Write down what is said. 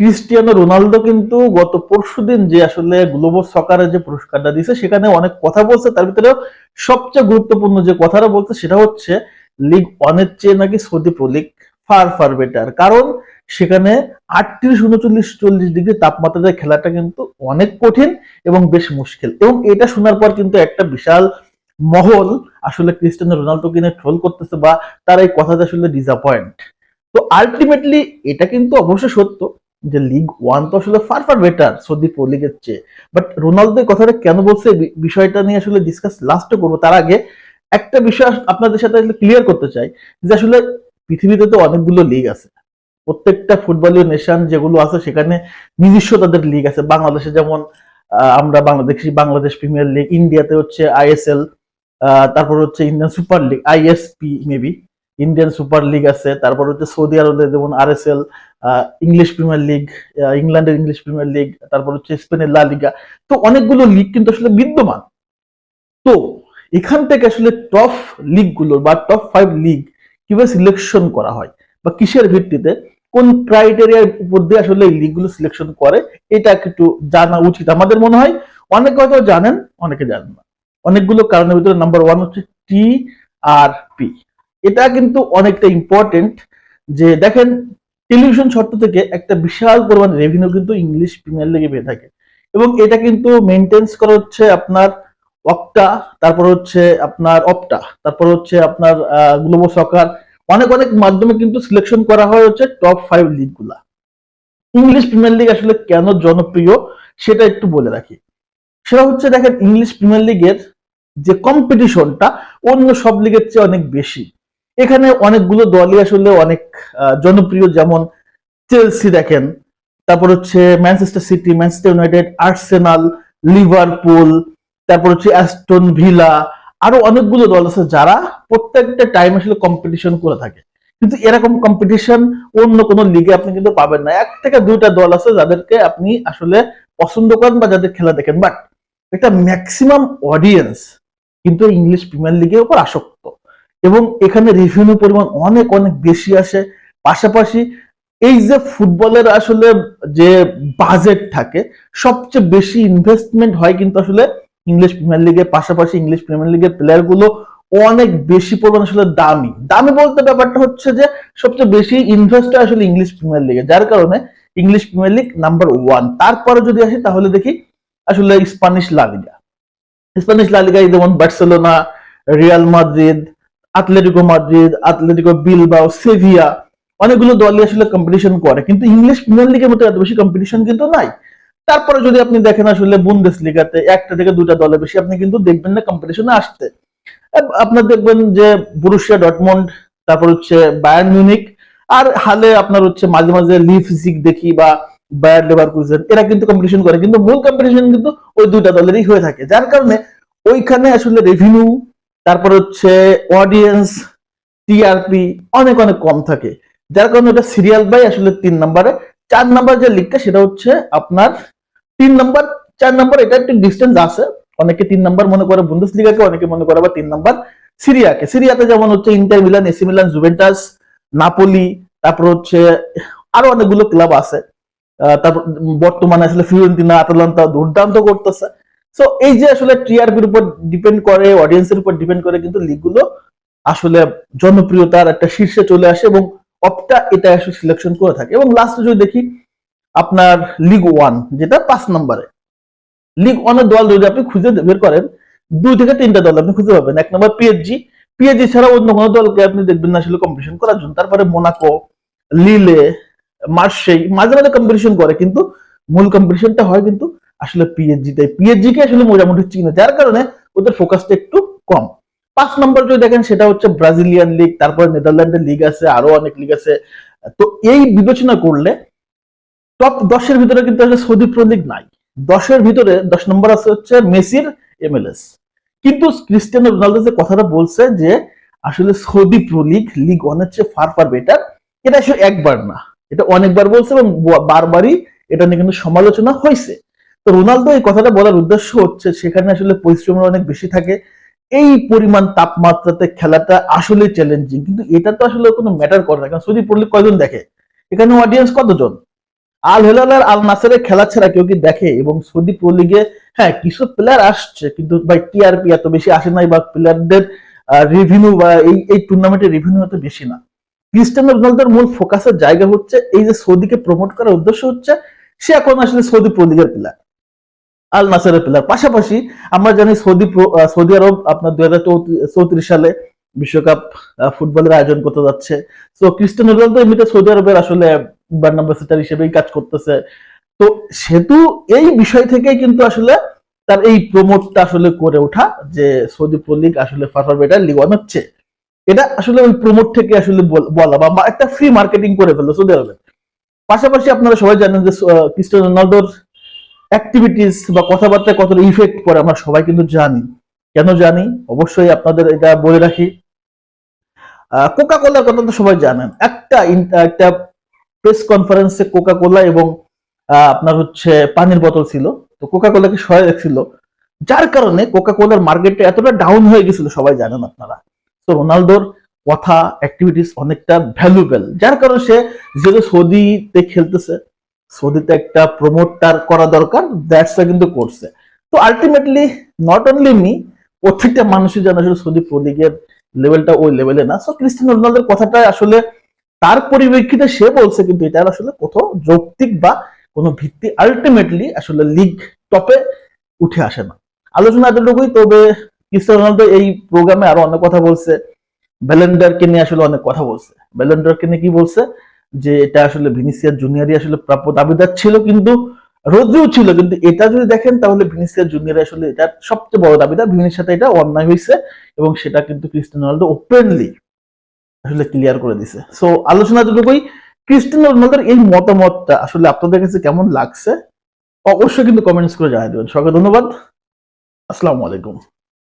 Cristiano Ronaldo কিন্তু গত পরশুদিন যে আসলে গ্লোবাল সকারের যে পুরস্কারটা দিয়েছে, সেখানে অনেক কথা বলছে। তার ভিতরে সবচেয়ে গুরুত্বপূর্ণ যে কথাটা বলছে, সেটা হচ্ছে লিগ ওয়ানের চেয়ে নাকি Saudi pro league far far better কারণ সেখানে আটত্রিশ, উনচল্লিশ, চল্লিশ ডিগ্রি তাপমাত্রাতে খেলাটা কিন্তু অনেক কঠিন এবং বেশ মুশকিল। এবং এটা শোনার পর কিন্তু একটা বিশাল মহল আসলে ক্রিস্টিয়ানো রোনালদো কিনে ট্রোল করতেছে বা তার এই কথাটা আসলে ডিসঅ্যাপয়েন্ট তো আলটিমেটলি এটা কিন্তু অবশ্যই সত্য। যে লিগ ওয়ান তো আসলে far far better Saudi pro লিগের চেয়ে। বাট রোনালদো কথাটা কেন বলছে? বিষয়টা নিয়ে আসলে ডিসকাস লাস্টে করব। তার আগে একটা বিষয় আপনাদের সাথে আসলে ক্লিয়ার করতে চাই, যে আসলে পৃথিবীতে তো অনেকগুলো লিগ আছে। প্রত্যেকটা ফুটবলীয় নেশন যেগুলো আছে, সেখানে নিজস্ব তাদের লিগ আছে। বাংলাদেশে যেমন আমরা বাংলাদেশি, বাংলাদেশ প্রিমিয়ার লিগ ইন্ডিয়াতে হচ্ছে আইএসএল তারপর হচ্ছে Indian super league ISP maybe Indian super league আছে, তারপর হচ্ছে সৌদি আরবে যেমন আরএসএল ইংলিশ প্রিমিয়ার লিগ ইংল্যান্ডের ইংলিশ প্রিমিয়ার লিগ তারপর হচ্ছে স্পেনের লা লিগা তো অনেকগুলো লিগ কিন্তু আসলে বিদ্যমান। তো এখান থেকে আসলে টপ লিগগুলো বা টপ ফাইভ লিগ কীভাবে সিলেকশন করা হয় বা কিসের ভিত্তিতে কোন ক্রাইটেরিয়ার উপর দিয়ে আসলে এই লিগগুলো সিলেকশন করে, এটা একটু জানা উচিত। আমাদের মনে হয় অনেকে হয়তো জানেন, অনেকে জানেন না। অনেকগুলো কারণের ভিতরে নাম্বার ওয়ান হচ্ছে টি আর পি এটা কিন্তু অনেকটা ইম্পর্টেন্ট যে দেখেন টেলিভিশন শর্ত থেকে একটা বিশাল পরিমাণ রেভিনিউ কিন্তু ইংলিশ প্রিমিয়ার লিগে পেয়ে থাকে। এবং এটা কিন্তু মেনটেন্স করা হচ্ছে আপনার অক্টা তারপর হচ্ছে আপনার অপটা তারপর হচ্ছে আপনার গ্লোবো সকার অনেক অনেক মাধ্যমে কিন্তু সিলেকশন করা হয় হচ্ছে টপ ফাইভ লিগগুলা। ইংলিশ প্রিমিয়ার লিগ আসলে কেন জনপ্রিয় সেটা একটু বলে রাখি। সেটা হচ্ছে দেখেন ইংলিশ প্রিমিয়ার লিগের যে কম্পিটিশনটা অন্য সব লিগের চেয়ে অনেক বেশি। এখানে অনেকগুলো দলই আসলে অনেক জনপ্রিয়, যেমন চেলসি দেখেন, তারপর হচ্ছে Manchester City Manchester United Arsenal Liverpool তারপর হচ্ছে অ্যাস্টন ভিলা আরও অনেকগুলো দল আছে যারা প্রত্যেকটা টাইম আসলে কম্পিটিশন করে থাকে। কিন্তু এরকম কম্পিটিশন অন্য কোনো লিগে আপনি কিন্তু পাবেন না। এক থেকে দুইটা দল আছে যাদেরকে আপনি আসলে পছন্দ করেন বা যাদের খেলা দেখেন। বাট একটা ম্যাক্সিমাম অডিয়েন্স কিন্তু ইংলিশ প্রিমিয়ার লিগের উপর আসক্ত। এবং এখানে রেভিনিউ পরিমাণ অনেক অনেক বেশি আসে। পাশাপাশি এই যে ফুটবলের আসলে যে বাজেট থাকে, সবচেয়ে বেশি ইনভেস্টমেন্ট হয় কিন্তু আসলে ইংলিশ প্রিমিয়ার লিগের পাশাপাশি ইংলিশ প্রিমিয়ার লিগের প্লেয়ারগুলো অনেক বেশি পরিমাণ আসলে দামি। দামি বলতে ব্যাপারটা হচ্ছে যে সবচেয়ে বেশি ইনভেস্ট হয় আসলে ইংলিশ প্রিমিয়ার লিগে যার কারণে English premier league number one তারপরে যদি আসি তাহলে দেখি আসলে স্প্যানিশ লা লিগা স্প্যানিশ লা লিগায় যেমন Barcelona Real Madrid Atletico Madrid Atletico Bilbao Sevilla অনেকগুলো দলই আসলে কম্পিটিশন করে, কিন্তু ইংলিশ প্রিমিয়ার লিগের মতো এত বেশি কম্পিটিশন কিন্তু নাই। তারপরে যদি আপনি দেখেন আসলে বুন্দেস লিগাতে একটা থেকে দুটা দলের বেশি আপনি কিন্তু দেখবেন না কম্পিটিশনে আসতে। আপনার দেখবেন যে বুরুশিয়া ডটমন্ড তারপর হচ্ছে বায়ার্ন মিউনিক আর হালে আপনার হচ্ছে মাঝে মাঝে লিপজিগ দেখি বা বায়ার লেভারকুজেন এরা কিন্তু কম্পিটিশন করে, কিন্তু মূল কম্পিটিশন কিন্তু ওই দুইটা দলেরই হয়ে থাকে। যার কারণে ওইখানে আসলে রেভিনিউ তারপর হচ্ছে অডিয়েন্স টিআরপি অনেক অনেক কম থাকে। যার কারণে ওটা সিরিয়াল বাই আসলে তিন নম্বরে চার নাম্বার যে লিগটা সেটা হচ্ছে আপনার তিন নাম্বার চার নাম্বার এটা একটু ডিস্টেন্স আছে। অনেকে তিন নাম্বার মনে করে বুন্দেস লিগাকে অনেকে মনে করে আবার তিন নাম্বার সিরিয়াকে সিরিয়াতে যেমন হচ্ছে Inter Milan AC Milan Juventus Napoli তারপর হচ্ছে আরও অনেকগুলো ক্লাব আছে। তারপর বর্তমানে আসলে ফিওরেন্তিনা আটালান্তা দুর্দান্ত করতেছে। সো এই যে আসলে টিআরপির উপর ডিপেন্ড করে অডিয়েন্সের উপর ডিপেন্ড করে কিন্তু লিগগুলো আসলে জনপ্রিয়তার একটা শীর্ষে চলে আসে এবং অপটা এটা আসলে সিলেকশন করে থাকে। এবং লাস্টে যদি দেখি, আপনার লিগ ওয়ান যেটা পাঁচ নম্বরে। লিগ ওয়ানের দল যদি আপনি খুঁজে বের করেন, দুই থেকে তিনটা দল আপনি খুঁজে পাবেন। এক নম্বর পিএইচজি পিএইচজি ছাড়া অন্য কোনো দলকে আপনি দেখবেন না আসলে কম্পিটিশন করার জন্য। তারপরে মোনাকো লিলে মার্সেই মাঝে মাঝে কম্পিটিশন করে, কিন্তু মূল কম্পিটিশনটা হয় কিন্তু আসলে পিএইচজি তাই পিএইচজি কে আসলে মোটামুটি চিনে যার কারণে ওদের ফোকাসটা একটু কম। পাঁচ নম্বর যদি দেখেন, সেটা হচ্ছে ব্রাজিলিয়ান লিগ তারপরে নেদারল্যান্ডের লিগ আছে, আরও অনেক লিগ আছে। তো এই বিবেচনা করলে টপ দশের ভিতরে কিন্তু আসলে সৌদি প্রো লিগ নাই। দশের ভিতরে দশ নম্বর আছে হচ্ছে মেসির এমএলএস কিন্তু ক্রিস্টিয়ানো রোনালদো যে কথাটা বলছে যে, আসলে সৌদি প্রো লিগ লিগ ওয়ানের চেয়ে ফার ফার বেটার এটা আসলে একবার না। এটা অনেকবার বলছে এবং বারবারই এটা নিয়ে কিন্তু সমালোচনা হয়েছে। তো রোনালদো এই কথাটা বলার উদ্দেশ্য হচ্ছে সেখানে আসলে পরিশ্রমের অনেক বেশি থাকে। এই পরিমাণ তাপমাত্রাতে খেলাটা আসলে চ্যালেঞ্জিং কিন্তু এটা তো আসলে কোনো ম্যাটার করে না। কারণ সৌদি প্রো লিগ কয়জন দেখে? এখানে অডিয়েন্স কতজন? আল হেলাল আর আল নাসেরের খেলা ছাড়া কেউ কি দেখে? এবং সৌদি প্রো লিগে হ্যাঁ কিছু প্লেয়ার আসছে, কিন্তু ভাই টিআরপি এত বেশি আসে নাই বা প্লেয়ারদের রেভিনিউ বা এই এই টুর্নামেন্টের রেভিনিউ এত বেশি না। ক্রিস্টিয়ানো রোনালদোর মূল ফোকাসের জায়গা হচ্ছে এই যে সৌদিকে প্রমোট করার উদ্দেশ্য হচ্ছে, সে এখন আসলে সৌদি প্রো লিগের প্লেয়ার আল নাসেরের প্লেয়ার পাশাপাশি আমরা জানি সৌদি সৌদি আরব আপনার দুই হাজার চৌত্রিশ সালে বিশ্বকাপ ফুটবলের আয়োজন করতে যাচ্ছে। তো ক্রিস্টিয়ানো রোনালদো এমনিতে সৌদি আরবের আসলে ব্র্যান্ড অ্যাম্বাসেডার হিসেবেই কাজ করতেছে। তো সেতু এই বিষয় থেকেই কিন্তু আসলে তার এই প্রমোটটা আসলে করে ওঠা যে সৌদি প্রো লিগ আসলে ফারফার বেটার লিগ ওয়ান হচ্ছে। এটা আসলে ওই প্রমোট থেকে আসলে বলা বা একটা ফ্রি মার্কেটিং করে ফেলল সৌদি আরবে পাশাপাশি আপনারা সবাই জানেন যে আহ, ক্রিস্টিয়ানো রোনালদোর অ্যাক্টিভিটিস বা কথাবার্তায় কতটা ইফেক্ট পড়ে আমরা সবাই কিন্তু জানি। কেন জানি? অবশ্যই আপনাদের এটা বলে রাখি। কোকা কোলার কথা তো সবাই জানেন। একটা একটা প্রেস কনফারেন্সে কোকা কোলা এবং আপনার হচ্ছে পানির বোতল ছিল। তো কোকা কোলাকে সহায় রাখছিল। যার কারণে কোকা কোলার মার্কেটটা এতটা ডাউন হয়ে গেছিল, সবাই জানেন আপনারা। তো রোনালদোর কথা অ্যাক্টিভিটিস অনেকটা ভ্যালুবেল যার কারণে সে যেহেতু সৌদিতে খেলতেছে। সৌদিতে একটা প্রমোটার করা দরকার দ্যাটসটা কিন্তু করছে। তো আলটিমেটলি নট অনলি মি প্রত্যেকটা মানুষই জানে আসলে সৌদি প্রো লেভেলটা ওই লেভেলে না। সো ক্রিস্টিয়ানো রোনালদোর কথাটা আসলে তার পরিপ্রেক্ষিতে সে বলছে, কিন্তু এটা আসলে কোথাও যৌক্তিক বা কোনো ভিত্তি আলটিমেটলি আসলে লিগ টপে উঠে আসে না। আলোচনা এতটুকুই, তবে ক্রিস্টিয়ানো রোনালদো এই প্রোগ্রামে আরও অনেক কথা বলছে। ব্যালেন্ডারকে নিয়ে আসলে অনেক কথা বলছে। ব্যালেন্ডারকে নিয়ে কি বলছে? যে এটা আসলে ভিনিসিয়াস জুনিয়রই আসলে প্রাপ্য দাবিদার ছিল, কিন্তু রোদ্রিও ছিল। কিন্তু এটা যদি দেখেন, তাহলে ভিনিসিয়াস জুনিয়ার আসলে এটা সবচেয়ে বড় দাবিদার। ভিনির সাথে এটা অন্যায় হয়েছে এবং সেটা কিন্তু ক্রিস্টিয়ানো রোনালদো ওপেনলি আসলে ক্লিয়ার করে দিছে সো আলোচনা যতটুকুই ক্রিস্টিয়ানো রোনালদোর এই মতামতটা আসলে আপনাদের কাছে কেমন লাগছে? অবশ্যই কিন্তু কমেন্টস করে জানিয়ে দেবেন। সবাইকে ধন্যবাদ। আসসালামু আলাইকুম।